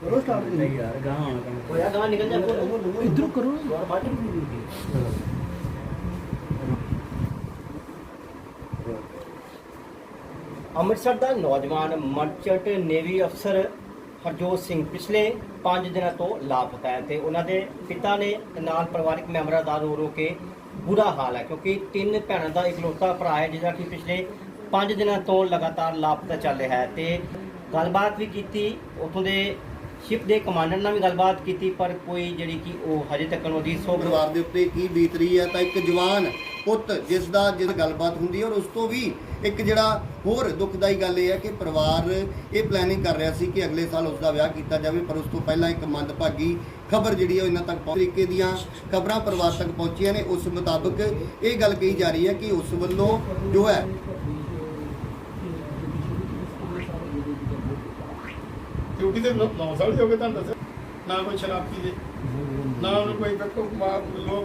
ਕਰੋ ਸਟਾਰਟ ਨਹੀਂ ਯਾਰ ਗਾਂ ਆਉਣਾ ਕੰਮ ਹੋਇਆ ਗਾਂ ਨਿਕਲ ਜਾ ਕੋਲ ਇਧਰੋਂ ਕਰੋ। ਦੁਆਰ ਬਾਅਦ ਅੰਮ੍ਰਿਤਸਰ ਦਾ ਨੌਜਵਾਨ ਮਰਚੈਂਟ ਨੇਵੀ ਅਫਸਰ ਹਰਜੋਤ ਸਿੰਘ ਪਿਛਲੇ 5 ਦਿਨਾਂ ਤੋਂ ਲਾਪਤਾ ਹੈ ਤੇ ਉਹਨਾਂ ਦੇ ਪਿਤਾ ਨੇ ਨਾਲ ਪਰਿਵਾਰਕ ਮੈਂਬਰਾਂ ਦਾ ਰੋ ਰੋ ਕੇ ਬੁਰਾ ਹਾਲ ਹੈ ਕਿਉਂਕਿ ਤਿੰਨ ਭੈਣਾਂ ਦਾ ਇਕਲੌਤਾ ਭਰਾ ਹੈ ਜਿਹਦਾ ਕਿ ਪਿਛਲੇ 5 ਦਿਨਾਂ ਤੋਂ ਲਗਾਤਾਰ ਲਾਪਤਾ ਚੱਲ ਰਿਹਾ ਹੈ ਤੇ ਗੱਲਬਾਤ ਵੀ ਕੀਤੀ ਉਥੋਂ ਦੇ ਸ਼ਿਪ ਦੇ ਕਮਾਂਡਰ ਨਾਲ ਵੀ ਗੱਲਬਾਤ ਕੀਤੀ, ਪਰ ਕੋਈ ਜਿਹੜੀ ਕਿ ਉਹ ਹਜੇ ਤੱਕ ਉਹਦੀ ਸੋਗ ਪਰਿਵਾਰ ਦੇ ਉੱਤੇ ਕੀ ਬੀਤ ਰਹੀ ਹੈ, ਤਾਂ ਇੱਕ ਜਵਾਨ ਪੁੱਤ ਜਿਸ ਦਾ ਜਿਸ ਗੱਲਬਾਤ ਹੁੰਦੀ ਹੈ ਔਰ ਉਸ ਤੋਂ ਵੀ ਇੱਕ ਜਿਹੜਾ ਹੋਰ ਦੁਖਦਾਈ ਗੱਲ ਇਹ ਹੈ ਕਿ ਪਰਿਵਾਰ ਇਹ ਪਲੈਨਿੰਗ ਕਰ ਰਿਹਾ ਸੀ ਕਿ ਅਗਲੇ ਸਾਲ ਉਸ ਦਾ ਵਿਆਹ ਕੀਤਾ ਜਾਵੇ, ਪਰ ਉਸ ਤੋਂ ਪਹਿਲਾਂ ਇੱਕ ਮੰਦਭਾਗੀ ਖਬਰ ਜਿਹੜੀ ਹੈ ਉਹ ਇਹਨਾਂ ਤੱਕ ਪਹੁੰਚ ਤਰੀਕੇ ਦੀਆਂ ਖਬਰਾਂ ਪਰਿਵਾਰ ਤੱਕ ਪਹੁੰਚੀਆਂ ਨੇ, ਉਸ ਮੁਤਾਬਕ ਇਹ ਗੱਲ ਕਹੀ ਜਾ ਰਹੀ ਹੈ ਕਿ ਉਸ ਵੱਲੋਂ ਜੋ ਹੈ ਡਿਊਟੀ ਤੇ 9 ਸਾਲ ਹੋ ਗਏ ਤੁਹਾਨੂੰ ਦੱਸਿਆ। ਨਾ ਕੋਈ ਸ਼ਰਾਬ ਪੀਦੇ ਨਾ ਉਹਨੂੰ ਕੋਈ ਲੋਕ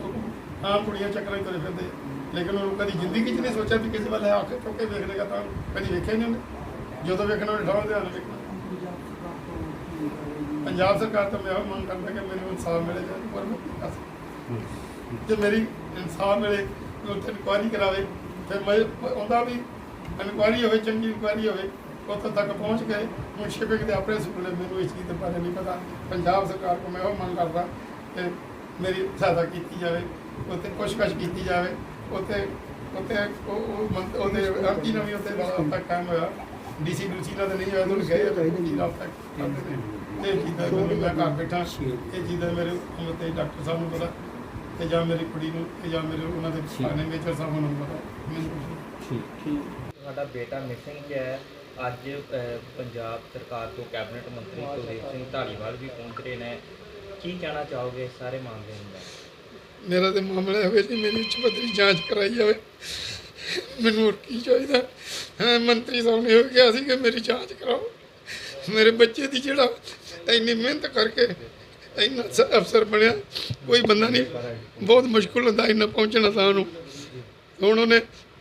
ਆਮ ਕੁੜੀਆਂ ਚੱਕਰਾਂ 'ਚ ਤੁਰੇ ਫਿਰਦੇ। ਲੇਕਿਨ ਉਹ ਕਦੀ ਜ਼ਿੰਦਗੀ 'ਚ ਨਹੀਂ ਸੋਚਿਆ ਵੀ ਕਿਸੇ ਵੱਲ ਅੱਖ ਚੁੱਕ ਕੇ ਵੇਖ ਲੇਗਾ ਤਾਂ ਕਦੀ ਵੇਖਿਆ ਨਹੀਂ ਉਹਨੇ। ਜਦੋਂ ਵੇਖਣਾ ਉਹਨੇ ਠਾਉਂ ਧਿਆਨ ਵੇਖਣਾ ਪੰਜਾਬ ਸਰਕਾਰ ਤੋਂ ਮੈਂ ਮੰਗ ਕਰਦਾ ਕਿ ਮੈਨੂੰ ਇਨਸਾਫ ਮਿਲੇ, ਜਾਂ ਪਰ ਮੈਂ ਜੇ ਮੇਰੀ ਇਨਸਾਫ ਮਿਲੇ ਉੱਥੇ ਇਨਕੁਆਰੀ ਕਰਾਵੇ, ਫਿਰ ਮੈਂ ਉਹਦਾ ਵੀ ਇਨਕੁਆਰੀ ਹੋਵੇ, ਚੰਗੀ ਇਨਕੁਆਰੀ ਹੋਵੇ ਉੱਥੇ ਤੱਕ ਪਹੁੰਚ ਕੇ ਹੁਣ ਸ਼ਿਪਿੰਗ ਦੇ ਆਪਣੇ ਸਕੂਲੇ ਮੈਨੂੰ ਇਸ ਚੀਜ਼ ਦੇ ਬਾਰੇ ਨਹੀਂ ਪਤਾ। ਪੰਜਾਬ ਸਰਕਾਰ ਕੋਲ ਮੈਂ ਉਹ ਮੰਗ ਕਰਦਾ ਕਿ ਮੇਰੀ ਸਹਾਇਤਾ ਕੀਤੀ ਜਾਵੇ ਉੱਥੇ ਪੁੱਛਗਛ ਕੀਤੀ ਜਾਵੇ। ਉੱਥੇ ਉੱਥੇ ਉਹ ਉਹਦੇ ਐਮਪੀ ਨਾਲ ਵੀ ਉੱਥੇ ਰਾਬਤਾ ਕਾਇਮ ਹੋਇਆ। ਡੀਸੀ ਡੂਸੀ ਨਾਲ ਤਾਂ ਨਹੀਂ ਹੋਇਆ ਤੁਹਾਨੂੰ ਗਏ। ਕੀ ਰਾਬਤਾ ਕਰਦੇ ਨੇ ਇਹ ਚੀਜ਼ਾਂ ਮੈਨੂੰ ਮੈਂ ਘਰ ਬੈਠਾ ਇਹ ਚੀਜ਼ਾਂ ਮੇਰੇ ਤੇ ਡਾਕਟਰ ਸਾਹਿਬ ਨੂੰ ਪਤਾ ਤੇ ਜਾਂ ਮੇਰੀ ਕੁੜੀ ਨੂੰ ਤੇ ਜਾਂ ਮੇਰੇ ਉਹਨਾਂ ਦੇ ਥਾਣੇ ਮੇਜਰ ਸਾਹਿਬ ਨੂੰ ਪਤਾ। ਮੈਨੂੰ ਕੁਛ ਨਹੀਂ। ਸਾਡਾ ਬੇਟਾ ਮਿਸਿੰਗ ਹੈ। ਅੱਜ ਪੰਜਾਬ ਸਰਕਾਰ ਤੋਂ ਕੈਬਨਿਟ ਮੰਤਰੀ ਕੁਲਦੀਪ ਸਿੰਘ ਧਾਲੀਵਾਲ ਵੀ ਪਹੁੰਚ ਰਹੇ ਨੇ। ਕੀ ਕਹਿਣਾ ਚਾਹੋਗੇ ਇਸ ਸਾਰੇ ਮਾਮਲੇ ਨੂੰ ਮੇਰਾ ਤੇ ਮਾਮਲਾ ਹੋਵੇ ਕਿ ਮੇਰੀ ਉੱਚ ਜਾਂਚ ਕਰਾਈ ਜਾਵੇ। ਮੈਨੂੰ ਕੀ ਚਾਹੀਦਾ? ਹਾਂ, ਮੰਤਰੀ ਸਾਹਿਬ ਨੇ ਇਹ ਕਿਹਾ ਸੀ ਕਿ ਮੇਰੀ ਜਾਂਚ ਕਰਾਓ। ਮੇਰੇ ਬੱਚੇ ਦੀ ਜਿਹੜਾ ਇੰਨੀ ਮਿਹਨਤ ਕਰਕੇ ਇੰਨਾ ਅਫਸਰ ਬਣਿਆ, ਕੋਈ ਬੰਦਾ ਨਹੀਂ। ਬਹੁਤ ਮੁਸ਼ਕਲ ਹੁੰਦਾ ਇੰਨਾ ਪਹੁੰਚਣਾ ਤਾਂ ਉਹਨੂੰ। ਹੁਣ ਉਹਨੇ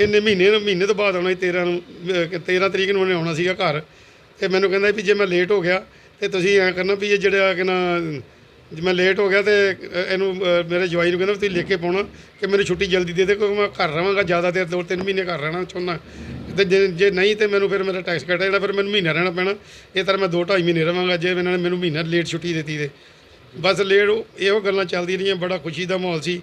ਇੰਨੇ ਮਹੀਨੇ ਨੂੰ ਮਹੀਨੇ ਤੋਂ ਬਾਅਦ ਆਉਣਾ ਸੀ 13 ਨੂੰ ਅਹ 13 ਤਰੀਕ ਨੂੰ ਉਹਨੇ ਆਉਣਾ ਸੀਗਾ ਘਰ। ਤੇ ਮੈਨੂੰ ਕਹਿੰਦਾ ਵੀ ਜੇ ਮੈਂ ਲੇਟ ਹੋ ਗਿਆ ਤੇ ਤੁਸੀਂ ਐਂ ਕਰਨਾ ਵੀ ਇਹ ਜਿਹੜਾ ਕਿ ਨਾ ਜੇ ਮੈਂ ਲੇਟ ਹੋ ਗਿਆ ਤੇ ਅ, ਇਹਨੂੰ ਅ, ਮੇਰੇ ਜਵਾਈ ਨੂੰ ਕਹਿੰਦਾ ਵੀ ਤੁਸੀਂ ਲਿਖ ਕੇ ਪਾਉਣਾ ਕਿ ਮੈਨੂੰ ਛੁੱਟੀ ਜਲਦੀ ਦੇ ਦੇ ਕਿਉਂਕਿ ਮੈਂ ਘਰ ਰਵਾਂਗਾ ਜ਼ਿਆਦਾ ਦੇਰ ਦੋ ਤਿੰਨ ਮਹੀਨੇ ਘਰ ਰਹਿਣਾ ਚਾਹੁੰਦਾ। ਤੇ ਜੇ ਜੇ ਨਹੀਂ ਤੇ ਮੈਨੂੰ ਫਿਰ ਮੇਰਾ ਟੈਕਸ ਕੱਟ ਜਿਹੜਾ ਫਿਰ ਮੈਨੂੰ ਮਹੀਨਾ ਰਹਿਣਾ ਪੈਣਾ। ਇਹ ਤਰ੍ਹਾਂ ਮੈਂ ਦੋ ਢਾਈ ਮਹੀਨੇ ਰਵਾਂਗਾ ਜੇ ਇਹਨਾਂ ਨੇ ਮੈਨੂੰ ਮਹੀਨਾ ਲੇਟ ਛੁੱਟੀ ਦਿੱਤੀ ਤੇ। ਬਸ ਲੇਟ ਉਹ- ਇਹੋ ਗੱਲਾਂ ਚੱਲਦੀਆਂ ਰਹੀਆਂ ਬੜਾ ਖੁਸ਼ੀ ਦਾ ਮਾਹੌਲ ਸੀ।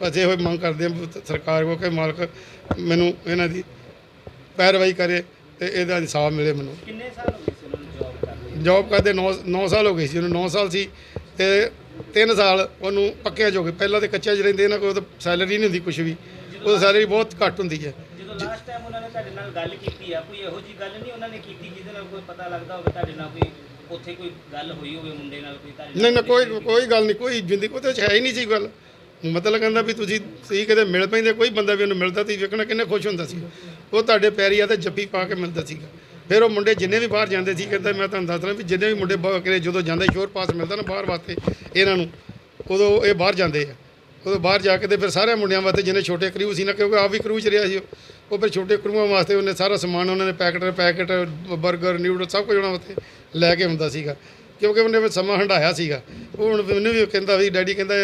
ਅਸੀਂ ਇਹੋ ਮੰਗ ਕਰਦੇ ਹਾਂ ਸਰਕਾਰ ਕੋਲ ਕਿ ਮਾਲਕ ਮੈਨੂੰ ਇਹਨਾਂ ਦੀ ਪੈਰਵਾਈ ਕਰੇ ਤੇ ਇਹਦਾ ਇਨਸਾਫ ਮਿਲੇ ਮੈਨੂੰ। ਕਿੰਨੇ ਸਾਲ ਹੋ ਗਏ ਸੀ ਉਹਨਾਂ ਨੂੰ ਜੌਬ ਕਰਦੇ ਜੌਬ ਕਰਦੇ 9 9 ਸਾਲ ਹੋ ਗਏ ਸੀ ਉਹਨੂੰ 9 ਸਾਲ ਸੀ ਤੇ 3 ਸਾਲ ਉਹਨੂੰ ਪੱਕਿਆਂ ਗਏ। ਪਹਿਲਾਂ ਤੇ ਕੱਚਿਆਂ 'ਚ ਰਹਿੰਦੇ ਇਹਨਾਂ ਕੋਲ ਤਾਂ ਸੈਲਰੀ ਨਹੀਂ ਹੁੰਦੀ ਕੁਝ ਵੀ। ਉਹ ਸੈਲਰੀ ਬਹੁਤ ਘੱਟ ਹੁੰਦੀ ਹੈ। ਲਾਸਟ ਟਾਈਮ ਉਹਨਾਂ ਨੇ ਤੁਹਾਡੇ ਨਾਲ ਗੱਲ ਕੀਤੀ ਆ ਕੋਈ ਇਹੋ ਜੀ ਗੱਲ ਨਹੀਂ ਉਹਨਾਂ ਨੇ ਕੀਤੀ ਜਿਹਦੇ ਨਾਲ ਕੋਈ ਪਤਾ ਲੱਗਦਾ ਹੋਵੇ ਤੁਹਾਡੇ ਨਾਲ ਕੋਈ ਉੱਥੇ ਕੋਈ ਗੱਲ ਹੋਈ ਹੋਵੇ ਮੁੰਡੇ ਨਾਲ ਕੋਈ ਤੁਹਾਡੇ ਨਹੀਂ ਨਾ ਕੋਈ ਕੋਈ ਗੱਲ ਨਹੀਂ ਕੋਈ ਜ਼ਿੰਦਗੀ ਉਹਦੇ 'ਚ ਹੈ ਹੀ ਨਹੀਂ ਸੀ ਗੱਲ। ਮਤਲਬ ਕਹਿੰਦਾ ਵੀ ਤੁਸੀਂ ਸੀ ਕਦੇ ਮਿਲ ਪੈਂਦੇ, ਕੋਈ ਬੰਦਾ ਵੀ ਉਹਨੂੰ ਮਿਲਦਾ, ਤੁਸੀਂ ਵੇਖਣਾ ਕਿੰਨੇ ਖੁਸ਼ ਹੁੰਦਾ ਸੀ। ਉਹ ਤੁਹਾਡੇ ਪੈਰੀ ਆ ਤੇ ਜੱਫੀ ਪਾ ਕੇ ਮਿਲਦਾ ਸੀਗਾ। ਫਿਰ ਉਹ ਮੁੰਡੇ ਜਿੰਨੇ ਵੀ ਬਾਹਰ ਜਾਂਦੇ ਸੀ, ਕਹਿੰਦਾ ਮੈਂ ਤੁਹਾਨੂੰ ਦੱਸ ਰਿਹਾ ਵੀ ਜਿੰਨੇ ਵੀ ਮੁੰਡੇ ਬਾਹਰ ਜਦੋਂ ਜਾਂਦੇ ਸ਼ੋਰ ਪਾਸ ਮਿਲਦਾ ਨਾ ਬਾਹਰ ਵਾਸਤੇ, ਇਹਨਾਂ ਨੂੰ। ਉਦੋਂ ਇਹ ਬਾਹਰ ਜਾਂਦੇ ਆ। ਉਦੋਂ ਬਾਹਰ ਜਾ ਕੇ ਤੇ ਫਿਰ ਸਾਰੇ ਮੁੰਡਿਆਂ ਵਾਸਤੇ ਜਿਹਨੇ ਛੋਟੇ ਕਰੂ ਸੀ ਨਾ, ਕਿਉਂਕਿ ਆਪ ਵੀ ਕਰੂ ਚ ਰਿਹਾ ਸੀ ਉਹ। ਉਹ ਫਿਰ ਛੋਟੇ ਕਰੂਆਂ ਵਾਸਤੇ ਉਹਨੇ ਸਾਰਾ ਸਮਾਨ, ਉਹਨਾਂ ਨੇ ਪੈਕਟ ਪੈਕਟ 버ਗਰ ਨਿਊਡਲ ਸਭ ਕੁਝ ਉਹਨਾਂ ਵਾਸਤੇ ਲੈ ਕੇ ਹੁੰਦਾ ਸੀਗਾ। ਕਿਉਂਕਿ ਉਹਨੇ ਫਿਰ ਸਮਾਂ ਹੰਡਾਇਆ ਸੀਗਾ। ਉਹ ਹੁਣ ਮੈਨੂੰ ਵੀ ਕਹਿੰਦਾ ਵੀ ਡੈਡੀ ਕਹਿੰਦਾ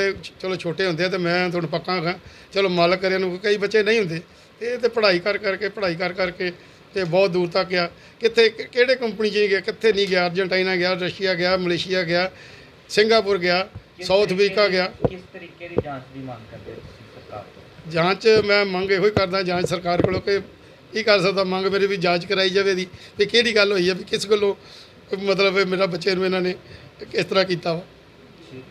ਚਲੋ ਛੋਟੇ ਹੁੰਦੇ ਆ ਤੇ ਮੈਂ ਤੁਹਾਨੂੰ ਪੱਕਾ ਹਾਂ। ਚਲੋ ਮਾਲਕ ਕਰੇ ਨੂੰ ਕਈ ਬੱਚੇ ਨਹੀਂ ਹੁੰਦੇ। ਇਹ ਤੇ ਪੜ੍ਹਾਈ ਕਰ ਕਰਕੇ ਪੜ੍ਹਾਈ ਕਰ ਕਰਕੇ ਤੇ ਬਹੁਤ ਦੂਰ ਤੱਕ ਗਿਆ। ਕਿੱਥੇ ਕਿਹੜੇ ਕੰਪਨੀ 'ਚ ਗਿਆ? ਕਿੱਥੇ ਨਹੀਂ ਗਿਆ? ਅਰਜਨਟਾਈਨਾ ਗਿਆ ਰਸ਼ੀਆ ਗਿਆ ਮਲੇਸ਼ੀਆ ਗਿਆ ਸਿੰਗਾਪੁਰ ਗਿਆ ਸਾਊਥ ਅਫਰੀਕਾ ਗਿਆ। ਕਿਸ ਤਰੀਕੇ ਦੀ ਜਾਂਚ ਦੀ ਮੰਗ ਕਰਦੇ ਸਰਕਾਰ ਤੋਂ? ਜਾਂਚ ਮੈਂ ਮੰਗ ਇਹੋ ਹੀ ਕਰਦਾ ਜਾਂਚ ਸਰਕਾਰ ਕੋਲੋਂ ਕਿ ਕੀ ਕਰ ਸਕਦਾ? ਮੰਗ ਮੇਰੀ ਵੀ ਜਾਂਚ ਕਰਾਈ ਜਾਵੇ ਦੀ ਵੀ ਕਿਹੜੀ ਗੱਲ ਹੋਈ ਹੈ? ਵੀ ਕਿਸ ਗੱਲੋਂ ਮਤਲਬ ਮੇਰਾ ਬੱਚੇ ਨੂੰ ਇਹਨਾਂ ਨੇ ਇਸ ਤਰ੍ਹਾਂ ਕੀਤਾ ਵਾ।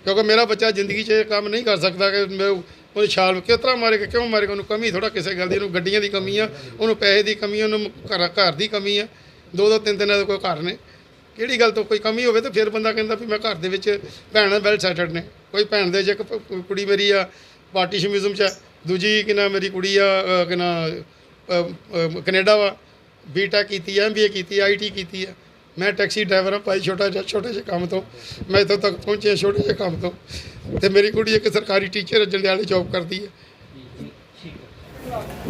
ਕਿਉਂਕਿ ਮੇਰਾ ਬੱਚਾ ਜ਼ਿੰਦਗੀ 'ਚ ਇਹ ਕੰਮ ਨਹੀਂ ਕਰ ਸਕਦਾ ਕਿ ਮੈਂ ਉਹ ਛਾਲ ਕਿਸ ਤਰ੍ਹਾਂ ਮਾਰੇਗਾ ਕਿਉਂ ਮਾਰੇਗਾ ਉਹਨੂੰ ਕਮੀ ਥੋੜਾ ਕਿਸੇ ਗੱਲ ਦੀ ਉਹਨੂੰ ਗੱਡੀਆਂ ਦੀ ਕਮੀ ਆ ਉਹਨੂੰ ਪੈਸੇ ਦੀ ਕਮੀ ਉਹਨੂੰ ਘਰ ਘਰ ਦੀ ਕਮੀ ਆ। ਦੋ ਦੋ ਤਿੰਨ ਤਿੰਨ ਕੋਈ ਘਰ ਨੇ। ਕਿਹੜੀ ਗੱਲ ਤੋਂ ਕੋਈ ਕਮੀ ਹੋਵੇ ਤਾਂ ਫਿਰ ਬੰਦਾ ਕਹਿੰਦਾ ਵੀ ਮੈਂ ਘਰ ਦੇ ਵਿੱਚ ਭੈਣ ਵੈਲ ਸੈਟਲਡ ਨੇ। ਕੋਈ ਭੈਣ ਦੇ ਜੇ ਇੱਕ ਕੁੜੀ ਮੇਰੀ ਆ ਪਾਰਟੀਸ਼ਨਿਜ਼ਮ 'ਚ ਹੈ ਦੂਜੀ ਕਿ ਨਾ ਮੇਰੀ ਕੁੜੀ ਆ ਅ, ਕਿ ਨਾ ਅ, ਅ, ਕੈਨੇਡਾ ਵਾ ਬੀਟੈਕ ਕੀਤੀ ਹੈ ਐਮਬੀਏ ਕੀਤੀ ਹੈ ਆਈਟੀ ਕੀਤੀ ਆ। ਮੈਂ ਟੈਕਸੀ ਡਰਾਈਵਰ ਹਾਂ, ਭਾਈ ਛੋਟਾ ਜਿਹਾ, ਛੋਟੇ ਜਿਹੇ ਕੰਮ ਤੋਂ। ਮੈਂ ਇੱਥੋਂ ਤੱਕ ਪਹੁੰਚਿਆ ਛੋਟੇ ਜਿਹੇ ਕੰਮ ਤੋਂ। ਤੇ ਮੇਰੀ ਕੁੜੀ ਇੱਕ ਸਰਕਾਰੀ ਟੀਚਰ ਜੰਡਿਆਲੇ ਜੌਬ ਕਰਦੀ ਹੈ। ਠੀਕ ਹੈ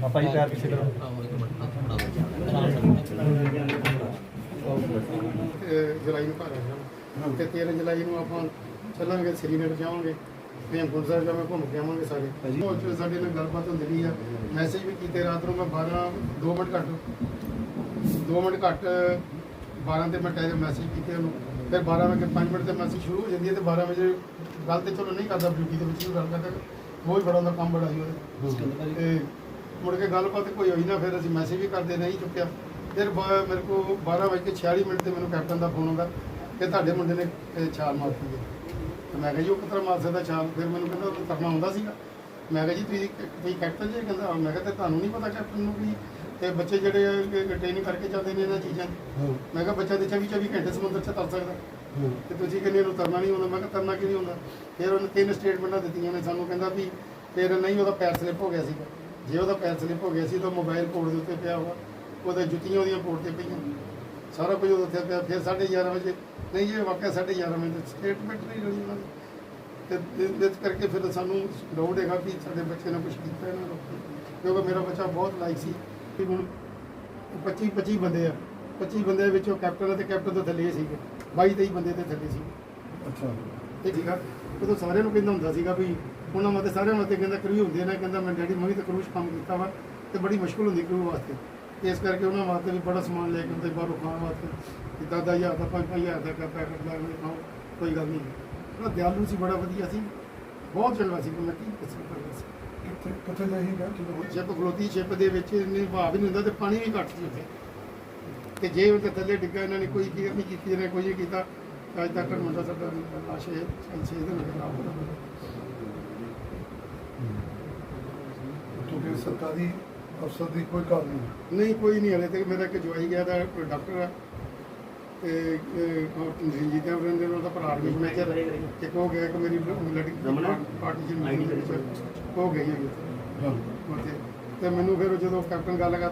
ਪਾਪਾ ਜੀ ਪੈਰ ਪਿੱਛੇ ਕਰੋ ਜੁਲਾਈ ਨੂੰ ਘਰ ਆ ਤੇ 13 ਜੁਲਾਈ ਨੂੰ ਆਪਾਂ ਚੱਲਾਂਗੇ, ਸ੍ਰੀਨਗਰ ਜਾਵਾਂਗੇ। ਹੇਮਕੁੰਟ ਸਾਹਿਬ ਜਾਵਾਂਗੇ ਘੁੰਮ ਕੇ ਆਵਾਂਗੇ ਸਾਰੇ। ਉਹ 'ਚ ਸਾਡੇ ਨਾਲ ਗੱਲਬਾਤ ਹੁੰਦੀ ਰਹੀ ਆ। ਮੈਸੇਜ ਵੀ ਕੀਤੇ ਰਾਤ ਨੂੰ ਮੈਂ 12 2 ਮਿੰਟ ਘੱਟ। 2 ਮਿੰਟ ਘੱਟ 12 ਤੇ ਮੈਂ ਟਾਈਮ ਮੈਸੇਜ ਕੀਤੇ ਉਹਨੂੰ। ਫਿਰ 12 ਵਜੇ 5 ਮਿੰਟ ਤੇ ਮੈਸੇਜ ਸ਼ੁਰੂ ਹੋ ਜਾਂਦੀ ਹੈ ਤੇ 12 ਵਜੇ ਗੱਲ ਤੇ ਚਲੋ ਨਹੀਂ ਕਰਦਾ ਡਿਊਟੀ ਦੇ ਵਿੱਚ ਵੀ ਗੱਲ ਕਰਦਾ। ਉਹ ਹੀ ਬੜਾ ਹੁੰਦਾ ਕੰਮ ਬੜਾ ਸੀ ਉਹਦੇ। ਤੇ ਮੁੜ ਕੇ ਗੱਲਬਾਤ ਕੋਈ ਹੋਈ ਨਾ ਫਿਰ ਅਸੀਂ ਮੈਸੇਜ ਵੀ ਕਰਦੇ ਨਹੀਂ ਚੁੱਕਿਆ। ਫਿਰ ਬਾ- ਮੇਰੇ ਕੋ 12 ਵਜੇ ਕੇ 46 ਮਿੰਟ ਤੇ ਮੈਨੂੰ ਕੈਪਟਨ ਦਾ ਫੋਨ ਆਉਂਦਾ। ਕਿ ਤੁਹਾਡੇ ਮੁੰਡੇ ਨੇ ਇਹ ਛਾਲ ਮਾਰਤੀ ਹੈ ਤੇ ਮੈਂ ਕਿਹਾ ਜੀ ਉਹ ਕਿਤਰਾ ਮਾਰ ਸਕਦਾ ਛਾਲ ਫਿਰ ਮੈਨੂੰ ਕਹਿੰਦਾ ਉਹ ਕਰਨਾ ਆਉਂਦਾ ਸੀਗਾ। ਮੈਂ ਕਿਹਾ ਜੀ ਤੁਸੀਂ ਤੁਸੀਂ ਕੈਪਟਨ ਜੀ ਕਹਿੰਦਾ ਮੈਂ ਕਿਹਾ ਤੇ ਤੁਹਾਨੂੰ ਨਹੀਂ ਪਤਾ ਕੈਪਟਨ ਨੂੰ ਵੀ ਤੇ ਬੱਚੇ ਜਿਹੜੇ ਟ੍ਰੇਨਿੰਗ ਕਰਕੇ ਜਾਂਦੇ ਨੇ ਇਹਨਾਂ ਚੀਜ਼ਾਂ 'ਚ। ਮੈਂ ਕਿਹਾ ਬੱਚਾ ਤੇ 24 24 ਘੰਟੇ ਸਮੁੰਦਰ 'ਚ ਤਰ ਸਕਦਾ। ਤੇ ਤੁਸੀਂ ਕਹਿੰਦੇ ਇਹਨੂੰ ਤਰਨਾ ਨਹੀਂ ਆਉਂਦਾ ਮੈਂ ਕਿਹਾ ਤਰਨਾ ਕਿਉਂ ਨਹੀਂ ਆਉਂਦਾ ਫਿਰ ਉਹਨੇ ਤਿੰਨ ਸਟੇਟਮੈਂਟਾਂ ਦਿੱਤੀਆਂ ਨੇ ਸਾਨੂੰ ਕਹਿੰਦਾ ਵੀ ਫਿਰ ਨਹੀਂ ਉਹਦਾ ਪੈਰ ਸਲਿਪ ਹੋ ਗਿਆ ਸੀਗਾ। ਜੇ ਉਹਦਾ ਪੈਰ ਸਲਿਪ ਹੋ ਗਿਆ ਸੀ ਤਾਂ ਮੋਬਾਈਲ ਕੋਡ ਦੇ ਉੱਤੇ ਪਿਆ ਹੋਇਆ ਉਹਦੇ ਜੁੱਤੀਆਂ ਉਹਦੀਆਂ ਕੋਡ ਤੇ ਪਈਆਂ। ਸਾਰਾ ਕੁਝ ਉਹਦੇ ਉੱਤੇ ਪਿਆ। ਫਿਰ 11:30 ਵਜੇ ਨਹੀਂ ਇਹ ਵਾਕਿਆ 11:30 ਵਜੇ ਸਟੇਟਮੈਂਟ ਨਹੀਂ ਰਹੀ ਉਹਨਾਂ ਦੀ। ਤੇ ਇਸ ਕਰਕੇ ਫਿਰ ਸਾਨੂੰ ਡਾਊਟ ਹੈਗਾ ਵੀ ਸਾਡੇ ਬੱਚੇ ਨੇ ਕੁਝ ਕੀਤਾ ਇਹਨਾਂ ਲੋਕਾਂ ਨੇ। ਕਿਉਂਕਿ ਮੇਰਾ ਬੱਚਾ ਬਹੁਤ ਲਾਇਕ ਸੀ। ਕਿ ਹੁਣ 25 25 ਬੰਦੇ ਆ। 25 ਬੰਦੇ ਵਿੱਚੋਂ ਕੈਪਟਨ ਅਤੇ ਕੈਪਟਨ ਤੋਂ ਥੱਲੇ ਸੀਗੇ। 22 23 ਬੰਦੇ ਤੇ ਥੱਲੇ ਸੀ ਅੱਛਾ। ਇਹ ਸੀਗਾ ਉਦੋਂ ਸਾਰਿਆਂ ਨੂੰ ਕਹਿੰਦਾ ਹੁੰਦਾ ਸੀਗਾ ਵੀ ਉਹਨਾਂ ਮਤੇ ਸਾਰਿਆਂ ਮਤੇ ਕਹਿੰਦਾ ਕਰੂ ਹੁੰਦੇ ਨੇ। ਕਹਿੰਦਾ ਮੈਂ ਡੈਡੀ ਮੈਂ ਵੀ ਤਾਂ ਕਰੂਜ਼ ਕੰਮ ਕੀਤਾ ਵਾ ਤੇ ਬੜੀ ਮੁਸ਼ਕਲ ਹੁੰਦੀ ਕਰੂ ਵਾਸਤੇ। ਤੇ ਇਸ ਕਰਕੇ ਉਹਨਾਂ ਵਾਸਤੇ ਵੀ ਬੜਾ ਸਮਾਨ ਲੈ ਕੇ ਆਉਂਦੇ ਬਾਹਰੋਂ ਖਾਣ ਵਾਸਤੇ। ਕਿ ਦਾਦਾ ਹਜ਼ਾਰ ਦਾ ਪੰਜ ਪੰਜ ਹਜ਼ਾਰ ਦਾ ਕਰ ਪੈਕਟ ਲੈ ਕੇ ਖਾਓ ਕੋਈ ਗੱਲ ਨਹੀਂ। ਬੜਾ ਦਿਆਲੂ ਸੀ ਬੜਾ ਵਧੀਆ ਸੀ। ਬਹੁਤ ਚੰਗਾ ਸੀ ਮੈਂ ਕੀ ਦੱਸ ਸਕਦਾ ਸੀ। ਕਿੱਥੇ ਕਿੱਥੇ ਜਾਈਏਗਾ ਕਿਦੋਂ ਸ਼ਿਪ ਖਲੋਤੀ ਸ਼ਿਪ ਦੇ ਵਿੱਚ ਇੰਨੇ ਭਾਵ ਹੀ ਨਹੀਂ ਹੁੰਦਾ ਤੇ ਪਾਣੀ ਵੀ ਘੱਟ ਸੀ ਉੱਥੇ। ਤੇ ਜੇ ਉਹਦੇ ਥੱਲੇ ਡਿੱਗਾ ਇਹਨਾਂ ਨੇ ਕੋਈ ਕੇਅਰ ਨਹੀਂ ਕੀਤੀ ਇਹਨੇ ਕੋਈ ਨਹੀਂ ਕੀਤਾ। ਅੱਜ ਤੱਕ ਮੁੰਡਾ ਸਾਡਾ ਹੈ ਛੇ ਦਿਨ ਹੋ ਗਏ ਖਰਾਬ ਹੋਇਆ ਤੁਹਾਡੇ ਸਰਕਾਰੀ ਅਫਸਰ ਦੀ ਕੋਈ ਕਾਲ ਨਹੀਂ। ਨਹੀਂ ਕੋਈ ਨਹੀਂ ਹਲੇ ਤੱਕ ਮੇਰਾ ਇੱਕ ਜਵਾਈ ਗਿਆ ਦਾ ਡਾਕਟਰ ਆ। ਤੇ ਰਣਜੀਤ ਵਰਿੰਦਰ ਦੇ ਉਹਦਾ ਭਰਾ ਵੀ ਮੈਨੇਜਰ ਇੱਕ ਹੋ ਗਿਆ ਇੱਕ ਮੇਰੀ ਲੜਕੀ ਪਾਰਟੀ ਚ ਹੋ ਗਈ ਹੈ। ਹਾਂ ਤੇ ਮੈਨੂੰ ਫਿਰ ਜਦੋਂ ਕੈਪਟਨ ਗੱਲ ਕਰਦਾ